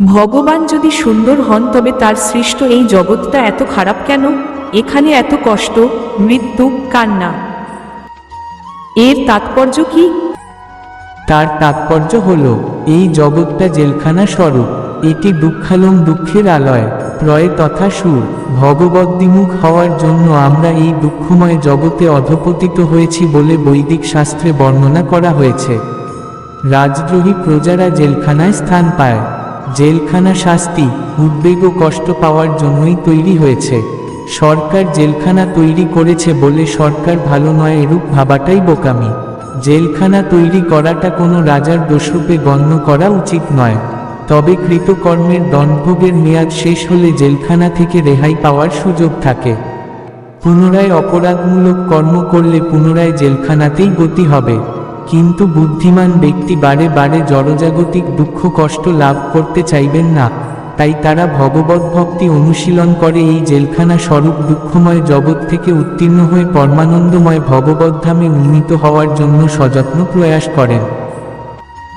ভগবান যদি সুন্দর হন, তবে তার সৃষ্ট এই জগৎটা এত খারাপ কেন? এখানে এত কষ্ট, মৃত্যু, কান্না। এর তাৎপর্য কি? তার তাৎপর্য হল, এই জগৎটা জেলখানা স্বরূপ, এটি দুঃখালম দুঃখের আলয়, প্রয় তথা সুর। ভগবদ্বিমুখ হওয়ার জন্য আমরা এই দুঃখময় জগতে অধপতিত হয়েছি বলে বৈদিক শাস্ত্রে বর্ণনা করা হয়েছে। রাজদ্রোহী প্রজারা জেলখানায় স্থান পায়। জেলখানা শাস্তি উদ্বেগ ও কষ্ট পাওয়ার জন্যই তৈরি হয়েছে। সরকার জেলখানা তৈরি করেছে বলে সরকার ভালো নয় এরূপ ভাবাটাই বোকামি। জেলখানা তৈরি করাটা কোনো রাজার দোষরূপে গণ্য করা উচিত নয়। তবে কৃতকর্মের দণ্ডভোগের মেয়াদ শেষ হলে জেলখানা থেকে রেহাই পাওয়ার সুযোগ থাকে। পুনরায় অপরাধমূলক কর্ম করলে পুনরায় জেলখানাতেই গতি হবে। কিন্তু বুদ্ধিমান ব্যক্তি বারে বারে জড়জাগতিক দুঃখ কষ্ট লাভ করতে চাইবেন না, তাই তারা ভগবত ভক্তি অনুশীলন করে এই জেলখানা স্বরূপ দুঃখময় জগৎ থেকে উত্তীর্ণ হয়ে পরমানন্দময় ভগবদ্ধামে উন্নীত হওয়ার জন্য সযত্ন প্রয়াস করেন।